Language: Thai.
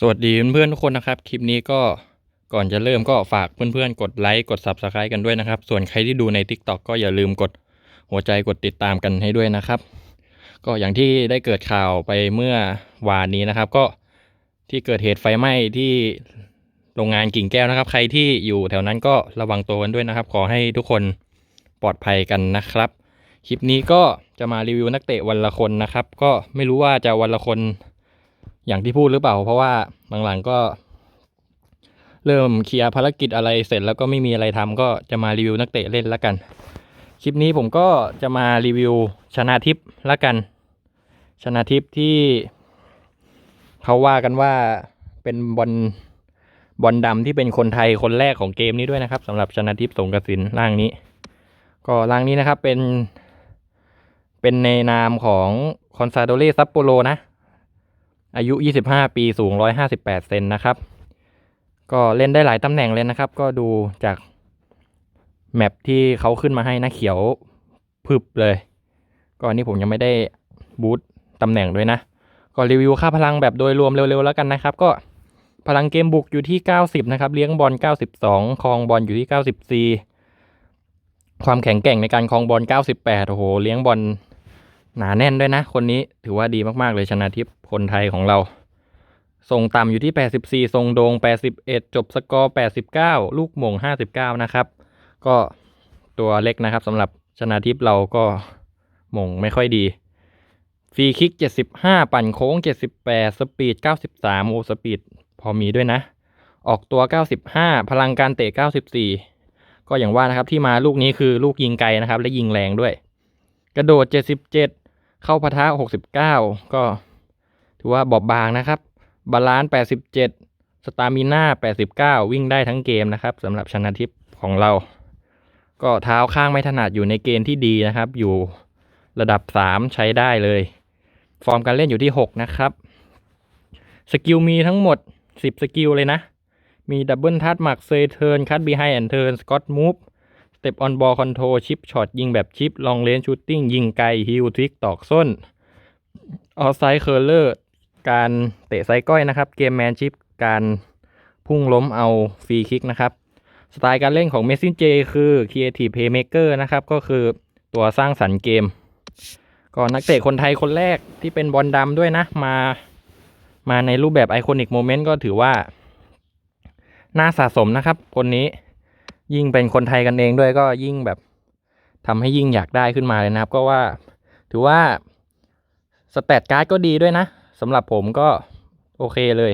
สวัสดีเพื่อนๆทุกคนนะครับ คลิปนี้ก็ก่อนจะเริ่มก็ฝากเพื่อนๆ กดไลค์กด Subscribe กันด้วยนะครับ ส่วนใครที่ดูใน TikTok ก็อย่าลืมกดหัวใจกดติดตามกันให้ด้วยนะครับ ก็อย่างที่ได้เกิดข่าวไปเมื่อวานนี้นะครับ ก็ที่เกิดเหตุไฟไหม้ที่โรงงานกิ่งแก้วนะครับ ใครที่อยู่แถวนั้นก็ระวังตัวกันด้วยนะครับ ขอให้ทุกคนปลอดภัยกันนะครับ คลิปนี้ก็จะมารีวิวนักเตะวันละคนนะครับ ก็ไม่รู้ว่าจะวันละคน อย่างที่พูดหรือเปล่า เพราะว่าหลังๆก็ เริ่มเคลียร์ภารกิจอะไรเสร็จแล้วก็ไม่มีอะไรทำก็จะมารีวิวนักเตะเล่นละกัน คลิปนี้ผมก็จะมารีวิวชนะทิพย์ละกัน ชนะทิพย์ที่เขาว่ากันว่าเป็นบอลบอลดำที่เป็นคนไทยคนแรกของเกมนี้ด้วยนะครับสำหรับชนะทิพย์สงกระสินร่างนี้ ก็ร่างนี้นะครับเป็น เป็นในนามของคอนซาโดเลซัปโปโรนะ อายุ 25 ปีสูง 158 เซนนะครับ ก็เล่นได้หลายตำแหน่งเลยนะครับ ก็ดูจากแมปที่เขาขึ้นมาให้นะเขียวพึบเลย ก็อันนี้ผมยังไม่ได้บูตตำแหน่งด้วยนะ ก็รีวิวค่าพลังแบบโดยรวมเร็วๆแล้วกันนะครับ ก็พลังเกมบุกอยู่ที่ 90 นะครับ เลี้ยงบอล 92ครองบอลอยู่ที่ 94 ความแข็งแกร่งในการครองบอล 98 โอ้โห เลี้ยงบอล หนาแน่นด้วยนะ คนนี้ถือว่าดีมาก ๆ เลยชนะทิพย์คนไทยของเรา ส่งต่ำอยู่ที่ 84ทรงโดง 81 จบสกอร์ 89 ลูกหม่ง 59 นะครับ ก็ตัวเล็กนะครับสำหรับชนะทิพย์เราก็หม่งไม่ค่อยดีฟรีคิก 75 ปั่นโค้ง 78 สปีด 93 โอสปีดพอมีด้วยนะ ออกตัว 95 พลังการเตะ 94 ก็อย่างว่านะครับที่มาลูกนี้คือลูกยิงไกลนะครับ และยิงแรงด้วย กระโดด 77 เข้าพะทะ69 ก็ถือว่าบอบบางนะครับ บาลานซ์87 สตามิน่า89 วิ่งได้ทั้งเกมนะครับสำหรับชนะทิพย์ของเรา ก็เท้าข้างไม่ถนัดอยู่ในเกณฑ์ที่ดีนะครับ อยู่ระดับ 3 ใช้ได้เลย ฟอร์มการเล่นอยู่ที่ 6 นะครับ สกิลมีทั้งหมด 10 สกิลเลยนะ มีดับเบิลทัชหมักเซเทิร์นคัตบีไฮแอนเทิร์นสกอตมูฟ ต็ปออนบอลคอนโทรชิปช็อตยิงแบบชิปลองเลนชูตติ้งยิงไกลฮิลทริกตอกส้นออฟไซด์เคอร์เลอร์การเตะไซก้อยนะครับ เกมแมนชิปการพุ่งล้มเอาฟรีคิกนะครับ สไตล์การเล่นของเมสซินเจคือ Creative Playmaker นะครับ ก็คือตัวสร้างสรรค์เกม ก็นักเตะคนไทยคนแรกที่เป็นบอลดำด้วยนะ มามาในรูปแบบไอคอนิกโมเมนต์ก็ถือว่า น่าสะสมนะครับ คนนี้ ยิ่งเป็นคนไทยกันเองด้วยก็ยิ่งแบบทำให้ยิ่งอยากได้ขึ้นมาเลยนะครับ ก็ว่า ถือว่าสแตทการ์ดก็ดีด้วยนะสำหรับผมก็โอเคเลย